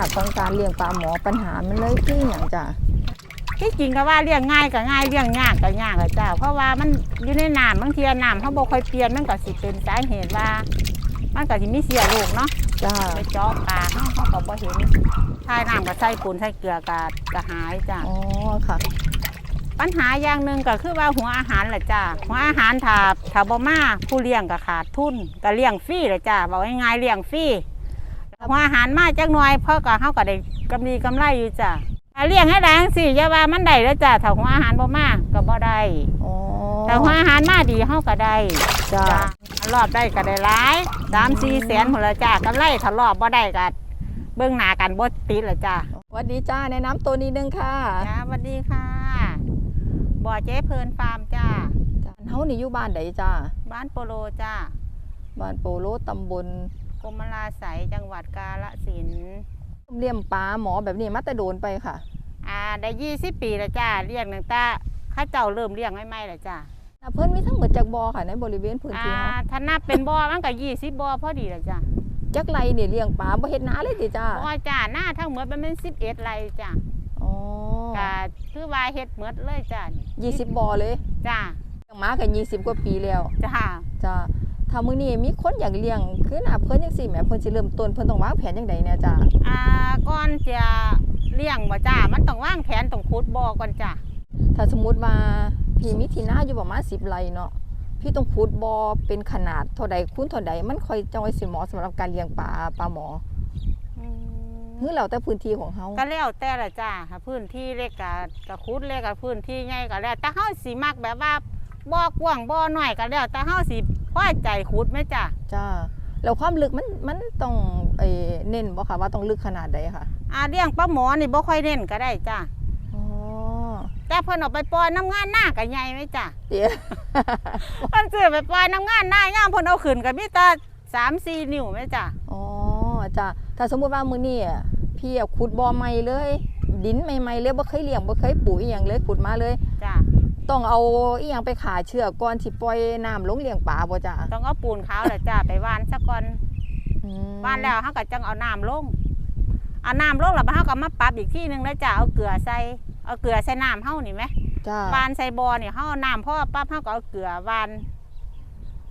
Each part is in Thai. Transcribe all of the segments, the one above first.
ากของการเลี้ยงปลาหมอปัญหามันเลยคืออย่างจ้ะที่จริงก็ว่าเลี้ยงง่ายก็ง่ายเลี้ยงยากก็ยากอะจ้า เพราะว่ามันอยู่ในน้ำบางทีน้ำเขาบ่ค่อยเปลี่ยนมันก็สิเป็นสาเหตุว่า มันก็สิมีเสียลูกเนาะจ้าไปเจาะปลาเขาเขาก็บ่เห็นถ้าน้ำก็ใส่ปูนใส่เกลือก็ก็หายจ้าอ๋อค่ะ ปัญหาอย่างหนึ่งก็คือว่าหัวอาหารแหละจ้าหัวอาหารถ้าถ้าบ่มาผู้เลี้ยงก็ขาดทุนก็เลี้ยงฟรีเลยจ้าบอกง่ายๆเลี้ยงฟรี หัวอาหารมาจักหน่อยเพราะก็เฮาก็ได้กำไรกำไรอยู่จ้าถ้าเลี้ยงให้ได้จังซี่อย่าว่ามันได้แล้วจ้าถ้าหัวอาหารบ่มาก็บ่ได้อ๋อแต่หัวอาหารมาดีเฮาก็ได้จ้าจ้ารอบได้ก็ได้หลาย3 4แสนพุ่นละจ้ากำไรถ้ารอบบ่ได้ก็เบิ่งหน้ากันบ่ติดละจ้าสวัสดีจ้าแนะนำตัวนี้นึงค่ะจ้าสวัสดีค่ะบ่อเจ๊เพลินฟาร์มจ้าจ้าเฮานี่อยู่บ้านใดจ้าบ้านโปโลจ้าบ้านโปโลตำบล กรมราไสยจังหวัดกาฬสินธุ์เลี้ยงปลาหมอแบบนี้มาแต่โดนไปค่ะ อ่าได้ยี่สิบปีแล้วจ้าเลี้ยงตั้งแต่เข้าเจ้าเริ่มเลี้ยงไม่ๆแล้วจ้าน่ะเพิ่นมีทั้งหมดจากบ่อค่ะในบริเวณพื้นอ่าที่เฮาถ้านับเป็นบ่อมันก็ยี่สิบบ่อพอดีแล้วจ้าจักไรนี่เลี้ยงปลาบ่เฮ็ดนาเลยติจ้าบ่อจ้าหน้าทั้งหมดมันเป็นสิบเอ็ดไรจ้าอ๋อก็คือว่าเฮ็ดหมดเลยจ้านี่20บ่อเลยจ้าเลี้ยงมาก็20กว่าปีแล้วจ้าจ้า ถ้ามื้อนี้มีคนอยากเลี้ยงคือหน้าเพิ่นจังซี่แหมเพิ่นสิเริ่มต้นเพิ่นต้องวางแผนจังไดเนี่ยจ้าอ่าก่อนจะเลี้ยงบ่จ้ามันต้องวางแผนต้องขุดบ่อก่อนจ้าถ้าสมมุติว่าพี่มีที่นาอยู่ประมาณ10ไร่เนาะพี่ต้องขุดบ่อเป็นขนาดเท่าใดคูณเท่าใดมันค่อยจังไว้สิเหมาะสำหรับการเลี้ยงปลาปลาหมออืมคือแล้วแต่พื้นที่ของเฮาก็แล้วแต่ละจ้าค่ะพื้นที่เล็กกับกับคุดเล็กกับพื้นที่ใหญ่ก็แล้วแต่เฮาสิมักแบบว่า บ่อกว้างบ่อน้อยก็แล้ว แต่เฮาสิพอใจขุดไหมจ้าจ้าแล้วความลึกมันมันต้องเอ่อเน้นบ่ค่ะว่าต้องลึกขนาดใดค่ะอาเลี้ยงปลาหมอนี่บ่ค่อยเน้นก็ได้จ้าอ๋อแต่เพิ่นเอาไปปล่อยน้ำงานหน้าก็ใหญ่ไหมจ้าเดี๋ยวเพิ่นซื้อไปปล่อยน้ำงานหน้าย่ามเพิ่นเอาขึ้นก็มีแต่3 4นิ้วไหมจ้าอ๋อจ้าถ้าสมมุติว่ามื้อนี้อะพี่อะขุดบ่อใหม่เลย ดินใหม่ๆเลยบ่เคยเลี้ยงบ่เคยปลูกอีหยังเลยขุดมาเลย จ้า ต้องเอาอีหยังไปขาเชือกก่อนสิปล่อยน้ำลงเลี้ยงปลาบ่จ้าต้องเอาปูนขาวแหละจ้าไปหว่านซะก่อนอืมหว่านแล้วเฮาก็จังเอาน้ำลงเอาน้ำลงแล้วเฮาก็มาปรับอีกที่หนึงแล้วจ้าเอาเกลือใส่เอาเกลือใส่น้ำเฮานี่ไหมจ้าวานใส่บอเนี่ยเขาเอาน้ำพ่อปั๊บเขาก็เอาเกลือวาน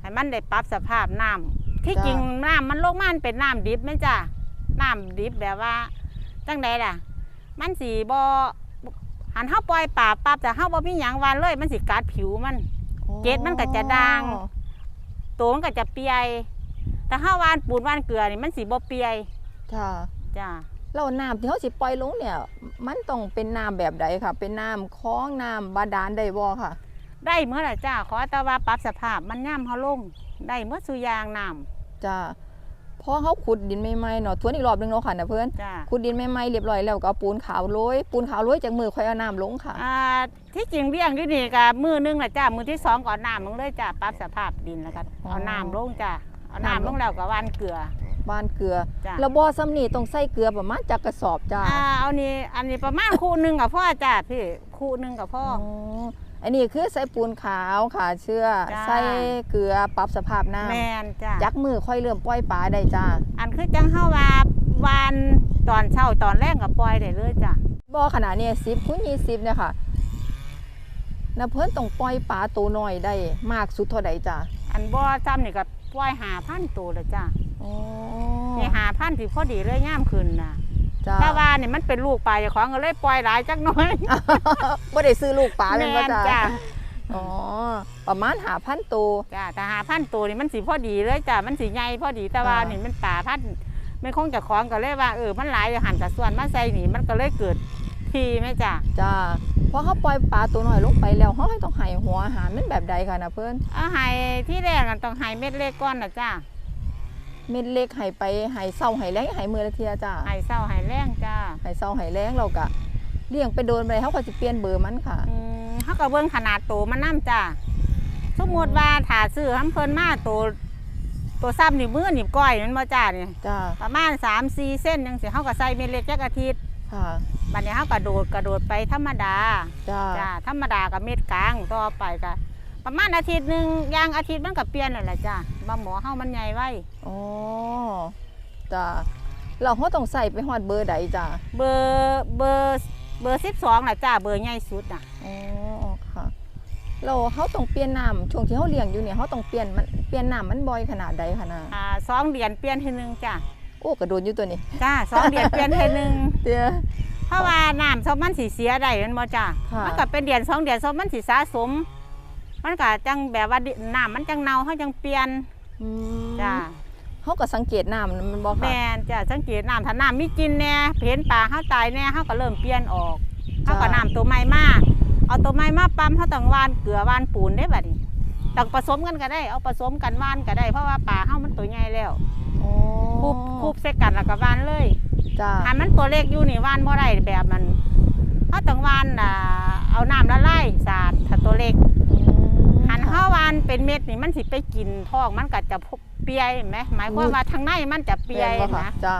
ให้มันได้ปรับสภาพน้ำที่จริงน้ำมันลงมามันเป็นน้ำดิบไหมจ้ะน้ำดิบแบบว่าจังใดล่ะ มันสีบอ หันเขาปล่อยป่าปั๊บแต่เขาบ่มีหยังวานเลย มันสิกัดผิวมัน เกล็ดมันก็จะด่าง ตัวมันก็จะเปียแต่ถ้าวานปูนวานเกลือนี่มันสีบ่เปียจ้าจ้ะแล้วน้ำที่เขาสิปล่อยลงเนี่ย มันต้องเป็นน้ำแบบใดค่ะ เป็นน้ำคลองน้ำบาดาลได้บ่ค่ะ ได้เมื่อไหร่จ้าขอแต่ว่าปรับสภาพมันย่ำเขาลงได้เมื่อสุยางน้ำจ้า พอเขาขุดดินใหม่ๆเนาะทวนอีกรอบหนึงเนาะค่ะนะเพื่อนจ้าขุดดินใหม่ๆเรียบร้อยแล้วก็เอาปูนขาวโรยปูนขาวโรยจากมือค่อยเอาน้ำลงค่ะอ่าที่จริงเลี้ยงที่นี่กับมือหนึงแหละจ้ามือที่สองก่อนน้ำลงเลยจ้าปรับสภาพดินแล้วก็อ๋อเอาน้ำลงจ้าเอาน้ำลน้ำงลงแล้วก็หวานเกลือบ้านเกลือจ้าแล้วบ่อซ้ำนี่ต้องใส่เกลือประมาณจากกระสอบจ้าอ่าเอานี่อันนี้ประมาณคู่หนึ่งกับพ่อจ้าพี่คู่หนึ่งกับพ่อ อ๋ออันนี้คือใส่ปูนขาวขาเชื่อจ้า ใส่เกลือปรับสภาพน้แมนจ้าำจักมือค่อยเริ่มปล่อยปลาได้จ้าอันคือจังเข้าว่าหวานตอนเช้าตอนแรกกับปล่อยได้เลยจ้าบ่อขนาดนี้สิบคูณยี่สิบเนี่ยค่ะนะเพิ่นต้องปล่อยปลาตัวน้อยได้มากสุดเท่าใดจ้าอันบ่อจำนี่กับปล่อยหาพันตัวเลยจ้าอ๋อ นี่หาพันที่พอดีเลยย่ามขึ้นนะ จ้าแต่ว่านี่มันเป็นลูกปลาเจ้าของก็เลยปล่อยหลายจักหน้อยบ่ได้ซื้อลูกปลาเป็นแม่ว่านจ้าจ้าอ๋อประมาณหาพันตัวจ้าแต่หาพันตัวนี่มันสีพอดีเลยจ้ามันสีใหญ่พอดีแต่ว่าอ่านี่นี่มันป่าพันไม่คงจะคล้องก็เลยว่าเออมันหลายอยู่หันกับส่วนมาใส่นี่มันก็เลยเกิดทีไหมจ้าจ้าพอเขาปล่อยปลาตัวน้อยลงไปแล้วเขาให้ต้องให้หัวอาหารมันแบบใดคะนะเพื่อนเอาไห้ที่แรกกันต้องไห้เม็ดเล็กก้อนนะจ้า เม็ดเล็กให้ไปให้เศร้าให้แรงให้มือละเทียจ้าไห้เศร้าไห้แรงจ้าให้เศร้าให้แรงเรากะเลี้ยงไปโดนไปเขาก็จะเปลี่ยนเบอร์มันค่ะ อืมเขาก็เบิ่งขนาดโตมันน้ำจ้าสมมติว่าถ้าซื้อห้ำเพิ่นมาโตตัวซ้ำนี่มือนี่ก้อยมันมาจ้านี่จ้าประมาณ3 4เส้นจังสิเขาก็ใส่เม็ดเล็กจักอาทิตย์ค่ะบัดนี้เขากระโดดกระโดดไปธรรมดาจ้า จ้าธรรมดากับเม็ดกลางต่อไปก็ ประมาณอาทิตย์หนึ่งยางอาทิตย์มันก็เปลี่ยนนั่นแหละจ้าบาหมอเฮามันใหญ่ไว้ อ๋อจ้าเราเขาต้องใส่ไปฮอดเบอร์ใดจ้ะเบอร์เบอร์เบอร์12น่ะจ้าเบอร์ใหญ่สุดน่ะอ๋อค่ะเราเขาต้องเปลี่ยนน้ำช่วงที่เขาเลี้ยงอยู่เนี่ยเขาต้องเปลี่ยนมันเปลี่ยนน้ำมันบ่อยขนาดใดคะนะอ่าสองเดือนเปลี่ยนทีนึงจ้าโอ้กระโดดอยู่ตัวนี้จ้าสองเดือนเปลี่ยนทีนึงเดี๋ยวเพราะว่าน้ำซอมมันสิเสียได้แมันบ่จ้าค่ะมันก็เป็นเดือนสองเดือนซอมมันสิสะสม มันก็จังแบบว่าดิน้ำมันจังเน่าเขาจังเปลี่ยนอืมจ้าเขาก็สังเกตน้ำมันบ่แมค่ะนจ้าสังเกตน้ำถ้าน้ำมีกินแน่เห็นปลาเขาตายแน่เขาก็เริ่มเปลี่ยนออกเขาก็น้ำตัวใหม่มาเอาตัวใหม่มาปั๊มเขาต้องหวานเกลือหวานปูนได้บัดนี้ต้องผสมกันก็ได้ เอาผสมกันหวานก็ได้ เพราะว่าปลาเขามันตัวใหญ่แล้วอ๋อคูบคูบใส่กันแล้วก็หวานเลยจ้า ถ้ามันตัวเล็กอยู่นี่หวานบ่ได้แบบมันเขาต้องหวานอ่าเอาน้ำละลายสาดถ้าตัวเล็กหัน เข้าวานเป็นเม็ดนี่มันสิไปกินท้องมันก็จะพบเปียเห็นไหมหมายความว่าทางในมันจะเปียแม่นบ่ค่ะนะจ้า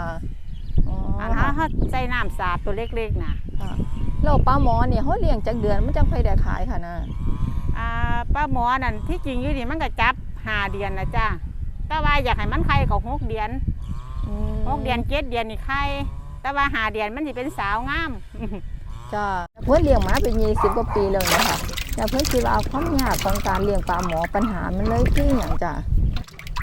อ๋ออันถ้าเขาใส่น้ำสาดตัวเล็กๆนะค่ะแล้วปลาหมอเนี่ยเขาเลี้ยงจักเดือนมันจังค่อยได้ขายค่ะนะอ่าป้าหมอนั่นที่จริงอยู่นี่มันก็จับหาเดือนนะจ้าแต่ว่าอยากให้มันไข่เขาหกเดือนอืมหกเดือนเจ็ดเดือนนี่ไข่แต่ว่าหาเดือนมันสิเป็นสาวงามจ้าเพื่อนเลี้ยงมาเป็นยี่สิบกว่าปีแล้วเนะคะ แต่เพื่อนคิดว่าความยากของการเลี้ยงปลาหมอปัญหามันเลยคืออย่างจ้า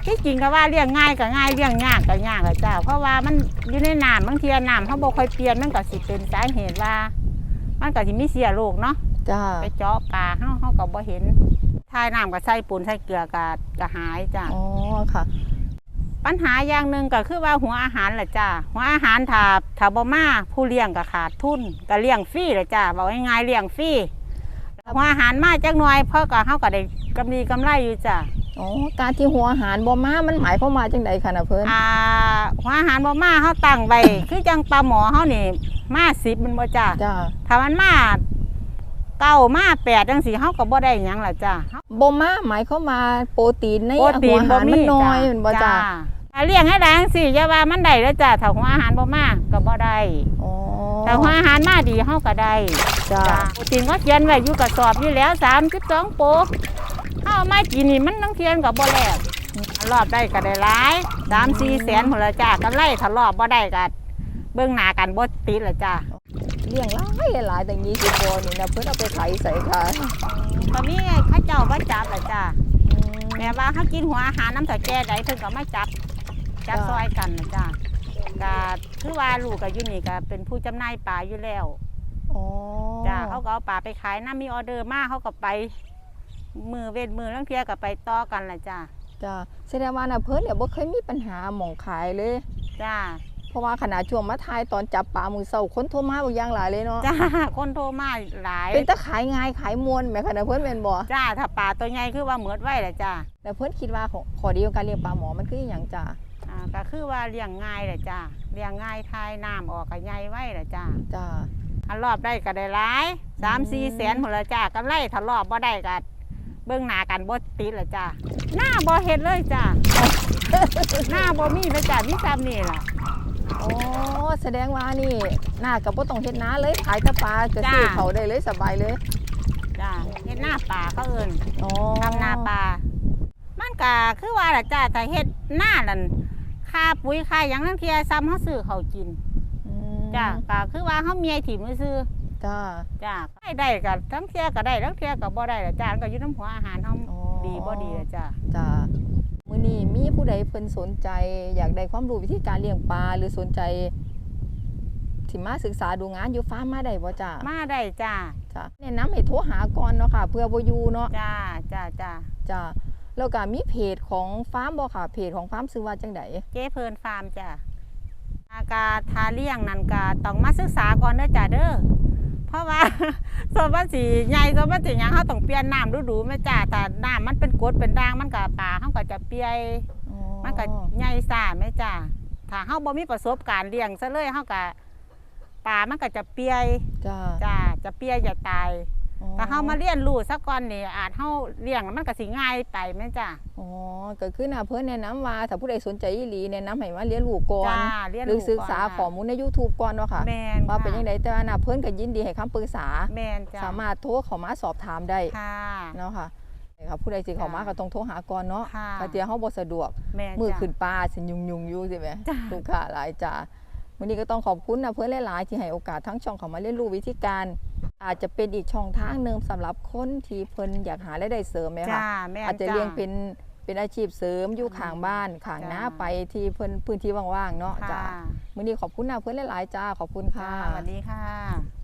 ที่จริงก็ว่าเลี้ยงง่ายก็ง่ายเลี้ยงยากก็ยากอะจ้าเพราะว่ามันอยู่ในน้ำบางทีน้ำเขาบ่ค่อยเปลี่ยนมันก็สิเป็นสาเหตุว่า มันก็สิมีเสียโรคเนาะจ้าไปเจาะปลาเฮาเฮาก็บ่เห็นทายน้ำก็ใส่ปูนใส่เกลือก็ก็หายจ้ะอ๋อค่ะ ปัญหาอย่างหนึ่งก็คือว่าหัวอาหารแหละจ้ะหัวอาหารถ้าถ้าบ่มาผู้เลี้ยงก็ขาดทุนก็เลี้ยงฟรีแหละจ้ะบอกง่ายๆเลี้ยงฟรี หัวอาหารมาจักหน่อยเพราะก็เฮาก็ได้กำไรกำไรอยู่จ้ะอ๋อการที่หัวอาหารบ่มา มันหมายความว่าจังใดคะนะเพิ่นอ่าหัวอาหารบ่มาเฮาตั้งไว้ คือจังปลาหมอเฮานี่มา10มันบ่จ้ะจ้าถ้ามันมาเก้ามาแปดจังซี่เฮาก็บ่ได้หยังล่ะจ้ะบ่มาหมายความว่าโปรตีนในโปรตีหัวนอาหารบ่มีมันน้อยจ้ะแมันบ่จ้าถ้าเลี้ยงให้แรงสิอย่าว่ามันได้แล้วจ้ะถ้าหัวอาหารบ่มากก็บ่ได้อ๋อ แต่หัวอาหารมาดีเฮาก็ได้จ้าจ้ะโปรตีนก็เขียนไว้อยู่กระสอบอยู่แล้ว32โปรเฮาเอามากินนี่มันต้องเขียนก็บ่แลกรอบได้ก็ได้หลาย3 4แสนพุ่นละจ้ะกำไรถ้ารอบบ่ได้ก็เบิ่งหน้ากันบ่ติดละจ้ะเลี้ยงหลายหลายตั้ง20บ่อนี่นะเพิ่นเอาไปขายใส่ค่ะตอนนี้เข้าเจ้าบ่จับละจ้ะอืมแม่ว่าเขากินหัวอาหารน้ำตาแก่ใดเพิ่นก็มาจับจับจ้ะซอยกันนะจ้ะก็ คือว่าลูกกับยูนี่ก็เป็นผู้จำหน่ายปลาอยู่แล้วอ๋อจ้ะเขาก็เอาปลาไปขายน้ามีออเดอร์มาเขาก็ไป มือเว้นมือลังเทียก็ไปต่อกันละจ้ะจ้าแสดงว่าน่ะเพิ่นเนี่ยบ่เคยมีปัญหาหม่องขายเลยจ้าเพราะว่าขนาดช่วงมาทายตอนจับปลามือเช้าคนโทรมาบ่อย่างหลายเลยเนาะจ้าคนโทรมาหลาย เป็นตะขายง่ายขายมวนแหมคะนะเพิ่นแม่นบ่จ้าถ้าปลาตัวใหญ่คือว่าเหมือดไว้ละจ้าแต่เพิ่นคิดว่าของข้อดีของการเลี้ยงปลาหมอมันคืออหย่างจ้าอ่า ก็คือว่าเลี้ยงง่ายละจ้าเลี้ยงง่ายทายน้ำออกก็ใหญ่ไว้ละจ้าจ้าอันรอบได้ก็ได้หลายสามสี่อืมแสนหมดละจ้ากำไรถ้ารอบบ่ได้ก็เบื้องหน้ากันบ่ติดละจ้าหน้าบ่เฮ็ดเลยจ้าหน้าบ่มีเลยจ้ามีซ้ำนี่ล่ะอ๋อแสดงว่านี่หน้ากับบ่ต้องเฮ็ดนาเลยขายแต่ปลาก็ซื้อจ้าเขาได้เลยสบายเลยจ้าเฮ็ดหน้าป่าเขาเอิ้นอ๋อทำหน้าป่ามันก็คือว่าล่ะจ้าถ้าเฮ็ดหน้านั่น ค่าปุ๋ยค่าหยังนั่นเทียซ้ำเฮาซื้อเขาวกินอืมจ้าก็คือว่าเฮาเมียถิ่มไว้ซื้อจ้าจ้าได้ได้ก็ทั้งเทียก็ได้ทั้งเทียก็บ่ได้ละจ้ามันก็อยู่น้ำหัวอาหารเฮาอ๋อดีบ่ดีละจ้าจ้ามื้อนี้มีผู้ใดเพิ่นสนใจ อยากได้ความรู้วิธีการเลี้ยงปลาหรือสนใจสิมาศึกษาดูงานอยู่ฟาร์มมาได้บ่จ้ามาได้จ้าจ้าแนะนำให้โทรหาก่อนเนาะค่ะ เพื่อบ่อยู่เนาะจ้าจ้าจ้าจ้า แล้วก็มีเพจของฟาร์มบ่ค่ะ เพจของฟาร์มชื่อว่าจังไดเจ๊เพลินฟาร์มจ้ะอากาทาเลี้ยงนั่นก็ต้องมาศึกษาก่อนเด้อจ้ะเด้อเพราะว่าสมบัติสีใหญ่สมบัติสีหยังเขาต้องเปลี่ยนน้ำดูดูๆแม่จ้าถ้าน้ำมันเป็นกรดเป็นด่างมันก็ปลาเขาก็จะเปียยอ๋อมันก็ใหญ่ซ่าแม่จ้าถ้าเขาบ่มีประสบการณ์เลี้ยงซะเลยเขาก็ปลามันก็จะเปียยจ้า จ้าจะเปียยจะตายอ๋อ ถ้าเขามาเรียนรู้สักก่อนนี่อาจเขาเลี้ยงแล้วมันก็สิง่ายไปแม่จ้าอ๋อก็คือน่ะเพิ่นแนะนำว่าถ้าผู้ใดสนใจอีหลีแนะนำให้มาเรียนรู้ก่อนจ้าเรียนหรือรู้ศึกษาก่นข้อมูลใน YouTube ก่อนเนาะค่ะแมนว่าเป็นค่ะยังไงแต่ว่าน่ะเพิ่นก็ยินดีให้คำปรึกษาแมนจ้าสามารถโทรเข้ามาสอบถามได้ค่ะเนาะค่ะค่ะผู้ใดสิเข้ามาค่ะก็ต้องโทรหาก่อนเนาะค่ะถ้าเตียเฮาบ่สะดวกแม่นมือจ้ะขึ้นปลาสิยุ่งๆอยู่ใช่ไหมจ้ะลูกค้าหลายจ้าวันนี้ก็ต้องขอบคุณนะเพื่อนหลายๆที่ให้โอกาสทั้งช่องเขามาเรียนรู้วิธีการ อาจจะเป็นอีกช่องทางหนึ่งสำหรับคนที่เพิ่นอยากหารายได้เสริมไหมจ้าคะแม่นอาจจะจ้เลี้ยงเป็นเป็นอาชีพเสริมอยู่ข้างบ้านข้างหน้าจ้าไปที่เพิ่นพื้นที่ว่างๆเนาะจ้าค่ะมื้อนี้ขอบคุณนะเพื่อนหลายๆจ้าขอบคุณจ้าค่ะสวัสดีค่ะ